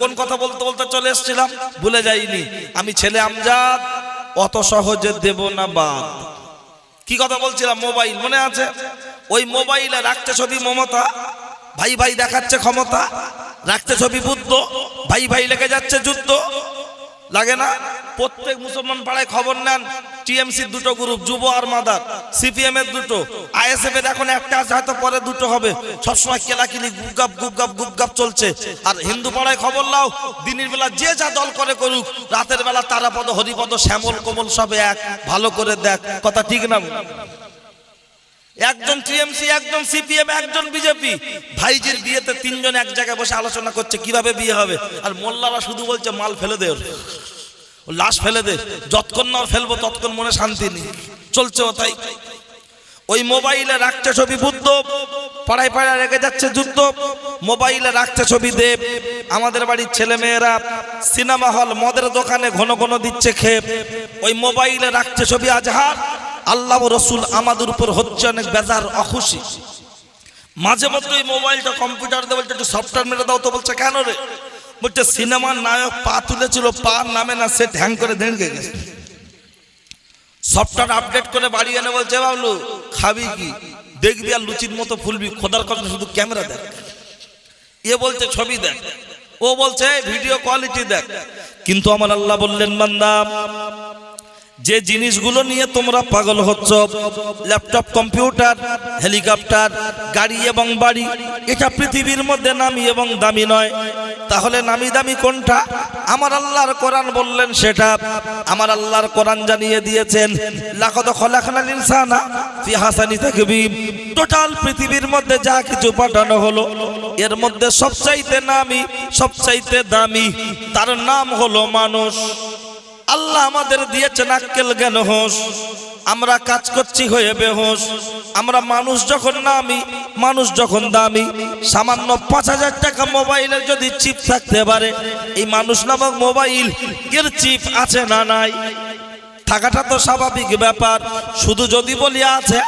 কোন কথা বলতে বলতে চলে এসেছিলাম? ভুলে যাইনি। আমি ছেলে আমজাদ, অত সহজে দেব না বাদ। কি কথা বলছিলাম? মোবাইল মনে আছে? ওই মোবাইলে রাখতে ছবি মমতা, ভাই ভাই দেখাচ্ছে ক্ষমতা, রাখতে ছবি বুদ্ধ, ভাই ভাই লেগে যাচ্ছে যুদ্ধ। লাগে না? প্রত্যেক মুসলমান পাড়ায় খবর নেন টিএমসির দুটো গ্রুপ, যুব আর মাদার সিপিএম এর দুটো আইএসএফ এর এখন একটা আছে, হয়তো পরে দুটো হবে। সবসময় কেলাকিলি, গুপগাপ গুপগাপ গুপগাপ চলছে। আর হিন্দু পাড়ায় খবর লাও দিনের বেলা যে যা দল করে করুক, রাতের বেলা তারাপদ, হরিপদ, শ্যামল, কোমল সবে এক, ভালো করে দেখ। কথা ঠিক না? একজন টিএমসি, একজন সিপিএম, একজন বিজেপি। ভাইজির বিয়েতে তিনজন এক জায়গায় বসে আলোচনা করছে, কীভাবে বিয়ে হবে? আর মোল্লারা শুধু বলছে, মাল ফেলে দে ওর। লাশ ফেলে দে, যতক্ষণ না ফেলব ততক্ষণ মনে শান্তি নেই। চলছে ও তাই। ওই মোবাইলে রাখছে ছবি বুদ্ধ, পাড়ায় পাড়ায় রেখে যাচ্ছে যুদ্ধ। মোবাইলে রাখছে ছবি দেব, আমাদের বাড়ির ছেলে মেয়েরা সিনেমা হল, মদের দোকানে ঘন ঘন দিচ্ছে খেপ। ওই মোবাইলে রাখছে ছবি আজহার, আল্লাহ রসুল আমাদের উপর হচ্ছে অনেক বেজার অখুশি। মাঝে মধ্যে ওই মোবাইলটা কম্পিউটার দিয়ে একটু সফটওয়্যার মেরে দাও তো। বলছে, কেন রে? বলছে, সিনেমার নায়ক পা তুলেছিল পা নামে না, সে ঢ্যাং করে দেড়কে গেছে। সফটওয়্যার আপডেট করে বাড়ি এনে বলছে, বাবলু, খাবি কি? দেখবি আর লুচির মতো ফুলবি, খোদার কথা শুধু ক্যামেরা দেখ। এ বলছে, ছবি দেখ। ও বলছে ভিডিও কোয়ালিটি দেখ। কিন্তু আমার আল্লাহ বললেন, বান্দা যে জিনিসগুলো নিয়ে তোমরা পাগল হচ্ছ, ল্যাপটপ, কম্পিউটার, হেলিকপ্টার, গাড়ি এবং বাড়ি, এটা পৃথিবীর মধ্যে নামি এবং দামি নয়। তাহলে নামি দামি কোনটা? আমার আল্লাহর কোরআন বললেন সেটা। আমার আল্লাহর কোরআন জানিয়ে দিয়েছেন হাসানি টোটাল পৃথিবীর মধ্যে যা কিছু পাঠানো হলো, এর মধ্যে সবচাইতে নামি, সবচাইতে দামি, তার নাম হলো মানুষ। আল্লাহ আমাদের দিয়েছেন আক্কেল জ্ঞান হোস। আমরা কাজ করছি হয়ে বেহোস আমরা মানুষ যখন নামি, মানুষ যখন দামি। সামান্য পাঁচ হাজার টাকা মোবাইলের যদি চিপ থাকতে পারে, এই মানুষ নামক মোবাইল এর চিপ আছে না নাই? থাকাটা তো স্বাভাবিক ব্যাপার। শুধু যদি বলি আছে,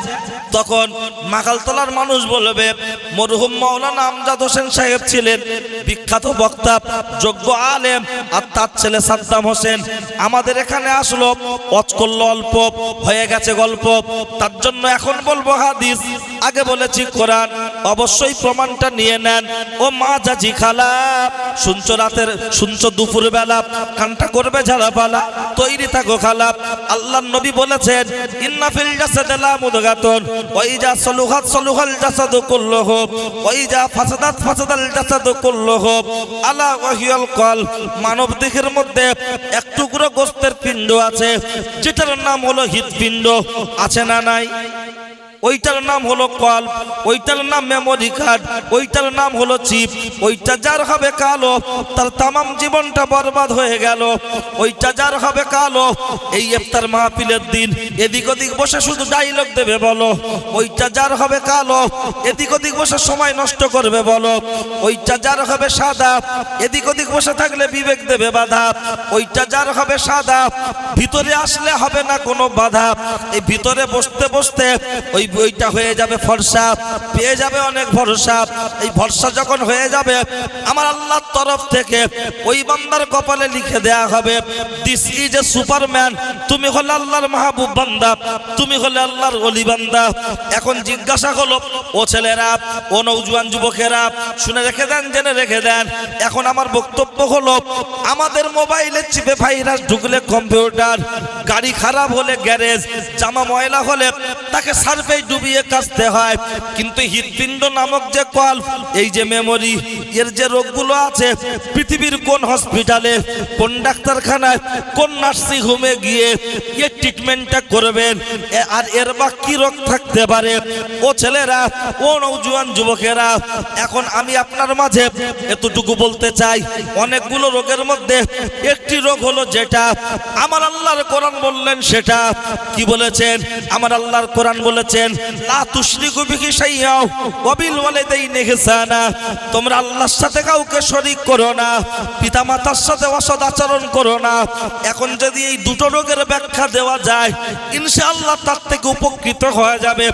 তখন মাকালতলার মানুষ বলবে, মরহুম মাওলানা আমজাদ হোসেন সাহেব ছিলেন বিখ্যাত বক্তা, যোগ্য আলেম, আর তার ছেলে সাদ্দাম হোসেন। আমাদের এখানে আসলো অচ করল অল্প, হয়ে গেছে গল্প। তার জন্য এখন বলব হাদিস। আগে বলেছি কোরআন অবশ্যই প্রমাণটা নিয়ে নেন। ও মা জাজি খালা, শুনছো রাতের, শুনছো দুপুর বেলা কানটা করবে ঝাড়া পালা তৈরি থাকো খালা। আল্লাহ নবী বলেছেন, ইন্না ফিল জাসাদি লা মুদগাতুন, ওয়া ইজা সলুহাত সলুহাল জাসাদু কুল্লুহু, ওয়া ইজা ফাসাদাত ফাসাদাল জাসাদু কুল্লুহু। আলা ওয়াহিয়াল কল, মানব দেহের মধ্যে এক টুকরো গোস্তের পিণ্ড আছে, যেটার নাম হলো হৃদপিণ্ড আছে না নাই? ওইটার নাম হলো কল ওইটার নাম মেমোরি কার্ড ওইটার নাম হলো চিপ ওইটা যার হবে কালো, তার তামাম জীবনটা বরবাদ হয়ে গেল। ওইটা যার হবে কালো, এই ইফতার মাহফিলের দিন, এদিক ওদিক বসে শুধু ডাইলগ দেবে বলো। ওইটা যার হবে কালো, এদিক ওদিক বসে সময় নষ্ট করবে বলো। ওইটা যার হবে সাদা, এদিক ওদিক বসে থাকলে বিবেক দেবে বাধা। ওইটা যার হবে সাদা, ভিতরে আসলে হবে না কোনো বাধা। এই ভিতরে বসতে বসতে ওই বইটা হয়ে যাবে ফর্সা, পেয়ে যাবে অনেক ভরসা। এই ভরসা যখন হয়ে যাবে, আমার আল্লাহর তরফ থেকে ওই বান্দার কপালে লিখে দেয়া হবে দিস ইজ এ সুপারম্যান তুমি হলে আল্লাহর মাহবুব বান্দা, তুমি হলে আল্লাহর অলি বান্দা। এখন জিজ্ঞাসা হলো, ও ছেলেরা, ও নৌজওয়ান যুবকেরা, শুনে রেখে দেন, জেনে রেখে দেন। এখন আমার বক্তব্য হলো, আমাদের মোবাইলের চিপে ভাইরাস ঢুকলে কম্পিউটার, গাড়ি খারাপ হলে গ্যারেজ, জামা ময়লা হলে তাকে সার্ভে ডুবিয়ে কাচতে হয়। কিন্তু হৃদপিণ্ড নামক যে কল, এই যে মেমোরি এর যে রোগগুলো আছে, পৃথিবীর কোন হসপিটালে কোন ডাক্তারখানায়, কোন নার্সিং হোমে গিয়ে এর ট্রিটমেন্টটা করবেন আর এর বা কি রোগ থাকতে পারে? ও ছেলেরা, ও নৌজওয়ান যুবকেরা, এখন আমি আপনার মাঝে এতটুকু বলতে চাই, অনেকগুলো রোগের মধ্যে একটি রোগ হলো যেটা, আমার আল্লাহর কোরআন বললেন সেটা, কি বলেছেন? আমার আল্লাহর কোরআন বলেছেন লা তুশরিকু বিহি শাইয়্যা ওয়া বিল ওয়ালিদাইনি ইহসানা। তোমরা আল্লাহর সাথে কাউকে শরীক করো না, পিতামাতার সাথে অসৎ আচরণ করো না। এখন যদি এই দুটো রোগের ব্যাখ্যা দেওয়া যায়, ইনশাআল্লাহ তার থেকে উপকৃত হয়ে যাবে।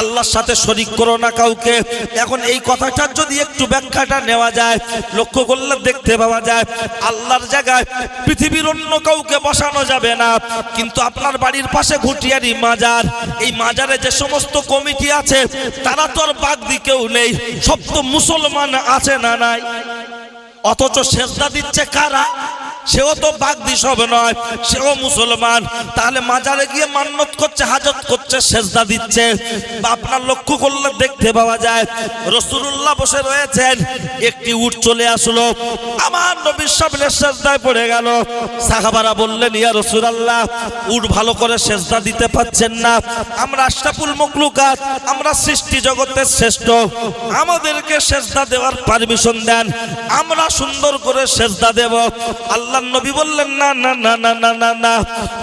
আল্লাহর সাথে শরীক করো না কাউকে। এখন এই কথাটার যদি একটু ব্যাখ্যাটা নেওয়া যায়, লক্ষ্য করলে দেখতে পাওয়া যায়, আল্লাহর জায়গায় পৃথিবীর অন্য কাউকে বসানো যাবে না। কিন্তু আপনার বাড়ির পাশে ঘুটিয়ারি মাজার, এই মাজারে যে সমস্ত কমিটি আছে, তারা তো আর বাগদি দিকেও নেই। সব তো মুসলমান আছে না নাই? অথচ সেজদা দিচ্ছে কারা? সেও তো বাগদি হবে নয়, সেও মুসলমান। তাহলে মাজারে গিয়ে মান্নত করছে, হাজত করছে, সেজদা দিচ্ছে। বা আপনার লক্ষ্য করলে দেখতে পাওয়া যায় রসুল্লাহ বসে রয়েছেন, একটি উট চলে আসলো। আমার নবীর সামনে সেজদায় পড়ে গেল। সাহাবারা বললেন, ইয়া রসুলাল্লাহ, উট ভালো করে সেজদা দিতে পাচ্ছেন না। আমরা আশরাফুল মকলুকাত আমরা সৃষ্টি জগতের শ্রেষ্ঠ। আমাদেরকে সেজদা দেওয়ার পারমিশন দেন। আমরা সুন্দর করে সেজদা দেব। আল্লাহ নবী বললেন, না না না না না না না।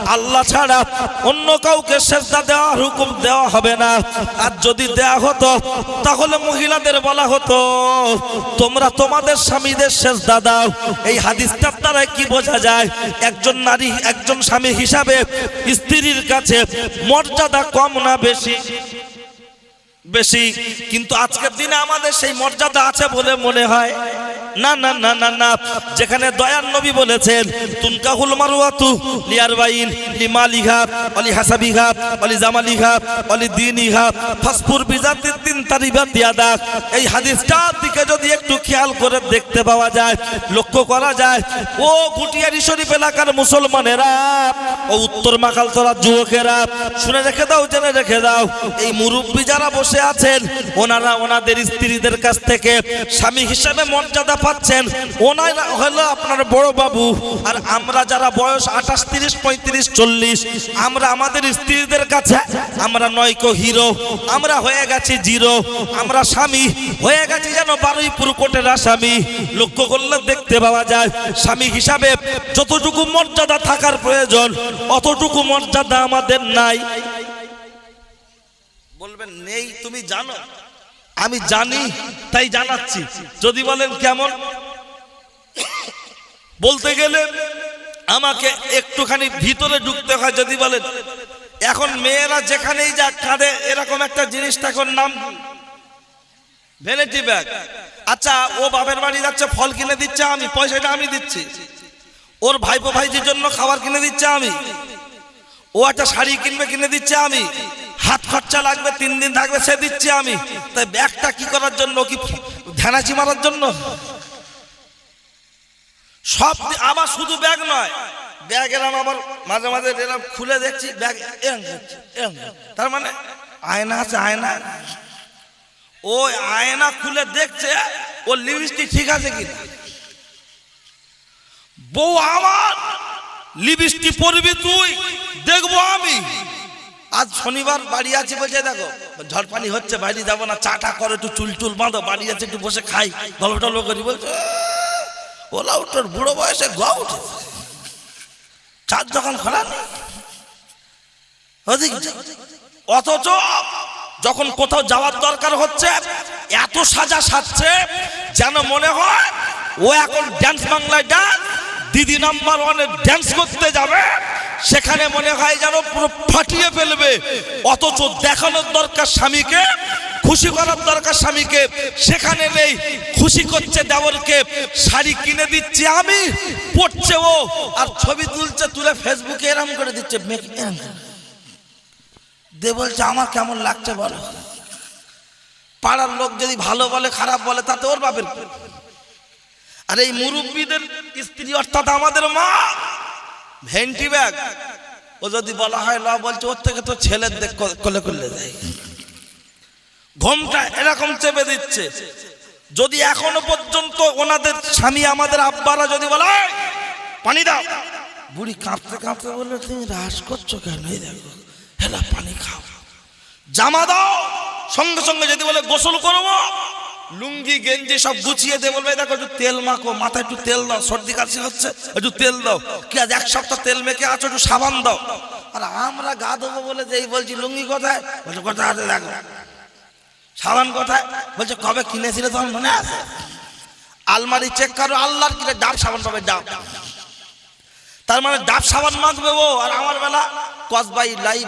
আল্লাহ ছাড়া অন্য কাউকে সেজদা দেওয়ার হুকুম দেওয়া হবে না। আর যদি দেওয়া হতো, তাহলে মহিলাদের বলা হতো, তোমরা তোমাদের স্বামীদের সেজদা দাও। এই হাদিসটার দ্বারা কি বোঝা যায়? একজন নারী, একজন স্বামী হিসাবে স্ত্রীর কাছে মর্যাদা কম না বেশি? বেশি। কিন্তু আজকের দিনে আমাদের সেই মর্যাদা আছে বলে মনে হয়। না না না না না। যেখানে দয়ার নবী বলেছেন, তুনকাহুল মারুয়াতু লিয়ার বাইন লিমালিহা অলি হাসাবিহা অলি জামালিহা অলি দিন দিনিহা ফাসপুর বিজাতির দিন তারিবা দিয়াদা এই হাদিসটার দিকে যদি একটু খেয়াল করে দেখতে পাওয়া যায়, লক্ষ্য করা যায়, ও গুটিয়ারি শরীফ এলাকার মুসলমানেরা ও উত্তর মাকালতলা যুবকেরা, শুনে রেখে দাও, জেনে রেখে দাও। এই মুরব্বী যারা বসে আছেন, ওনারা ওনাদের স্ত্রীদের কাছ থেকে স্বামী হিসাবে মর্যাদা পাচ্ছেন। ওনারা হলো আপনার বড় বাবু। আর আমরা যারা বয়স আঠাশ, তিরিশ, পঁয়ত্রিশ, চল্লিশ, আমরা আমাদের স্ত্রীদের কাছে, আমরা নয়কো হিরো, আমরা হয়ে গেছি জিরো, আমরা স্বামী, হয়ে গেছি যেন বারোই পুরুকোটের স্বামী লক্ষ্য করলে দেখতে পাওয়া যায়, স্বামী হিসাবে যতটুকু মর্যাদা থাকার প্রয়োজন অতটুকু মর্যাদা আমাদের নাই। বলবেন নেই তুমি জানো। আমি জানি তাই জানাচ্ছি। যদি বলেন কেমন? বলতে গেলে আমাকে একটুখানি ভিতরে ঢুকতে হয় যদি বলেন। এখন মেয়েরা যেখানেই যাক কাঁধে এরকম একটা জিনিস এখন নাম ভ্যানিটি ব্যাগ আচ্ছা ও বাপের বাড়ি যাচ্ছে ফল কিনে দিচ্ছে আমি পয়সাটা আমি দিচ্ছি। ওর ভাইপো ভাইজির জন্য খাবার কিনে দিচ্ছে আমি। ও একটা শাড়ি কিনবে, কিনে দিচ্ছে আমি। হাত খরচা লাগবে, তিন দিন থাকবে, সে দিচ্ছি আমি। তাই ব্যাগটা কি করার জন্য, কি ধ্যানাচি মারার জন্য? সব আমার শুধু ব্যাগ নয়, ব্যাগ এরম আবার মাঝে মাঝে এরম খুলে দেখছি, ব্যাগ তার মানে আয়না আছে, আয়না। ওই আয়না খুলে দেখছে ও লিপস্টিক ঠিক আছে কি বউ আমার লিপস্টিক পরবি তুই দেখব আমি। আজ শনিবার বাড়ি আছি বলছে দেখো ঝড়পানি হচ্ছে বাইরে যাব না চাটা করে একটু চুল টুল বাঁধো বাড়ি আছে একটু বসে খাই গল্প টল্প করি বলছে "এ, ওলা উঠোর বুড়ো বয়সে গ চার দোকান খোলা। অথচ যখন কোথাও যাওয়ার দরকার হচ্ছে এত সাজা সাজছে যেন মনে হয় ও এখন ড্যান্স বাংলায় ডান্স দিদি নাম্বার ওয়ানে ড্যান্স করতে যাবে, সেখানে মনে হয় যেন পুরো ফাটিয়ে ফেলবে অথচ দেখানোর দরকার স্বামীকে, খুশি করার দরকার স্বামীকে সেখানে নেই, খুশি করছে দেওরকে, শাড়ি কিনে দিচ্ছি আমি, পড়ছে ও, আর ছবি তুলছে, তুলে ফেসবুকে এরম করে দিচ্ছে। দে বলছে, আমার কেমন লাগছে বলো পাড়ার লোক যদি ভালো বলে, খারাপ বলে, তাতে ওর বাপের? আর এই মুরব্বীদের স্ত্রী অর্থাৎ আমাদের মা। ভেন্টি ব্যাগ। ও যদি বলা হয় ল বলছে, ওর থেকে তো ছেলের দেখ কলে করলে যায়। ঘোমটা এরকম চেপে দিচ্ছে। যদি এখনও পর্যন্ত ওনাদের স্বামী, আমাদের আব্বারা যদি বলে পানি দাও। বুড়ি কাঁপতে কাঁপতে বলল, তুমি রাস করছ কেন? দেখো, হেলা, পানি খাও। জামা দাও। সঙ্গে সঙ্গে যদি বলে, গোসল করব। লুঙ্গি, গেঞ্জি সব গুছিয়ে দিয়ে বলবে, দেখো, একটু তেল মাখো, মাথায় একটু তেল দাও, সর্দি কাশি হচ্ছে, একটু তেল দাও। কি আজ এক সপ্তাহ তেল মেখে আছো, একটু সাবান দাও। আর আমরা গা দেবো বলে যে এই বলছি, লুঙ্গি কোথায়? বলছে, কোথায় আছে, দেখো। সাবান কোথায়? বলছে, কবে কিনেছিলে তোমার মনে আছে? আলমারি চেক করো, আল্লাহর কিনে ডাব সাবান পাবে, ডাব। তার মানে ডাব সাবান মাখবে ও, আর আমার বেলা কসবাই লাইভ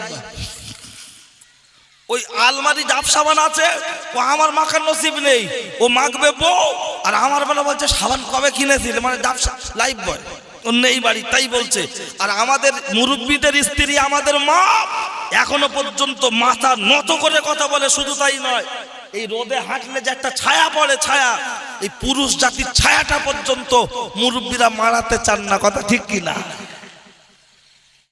ওই আলমারি ডাব সাবান আছে, ও আমার মাখার নসিব নেই। ও মাখবে বউ, আর আমার বেলা বলছে, সাবান কবে কিনেছিল? মানে ডাব লাইফ বয় অন্য এই বাড়ি, তাই বলছে। আর আমাদের মুরব্বীদের স্ত্রী আমাদের মা, এখনও পর্যন্ত মাথা নত করে কথা বলে, শুধু তাই নয়, এই রোদে হাঁটলে যে একটা ছায়া পড়ে, ছায়া, এই পুরুষ জাতির ছায়াটা পর্যন্ত মুরব্বীরা মারাতে চান না, কথা ঠিক কিনা?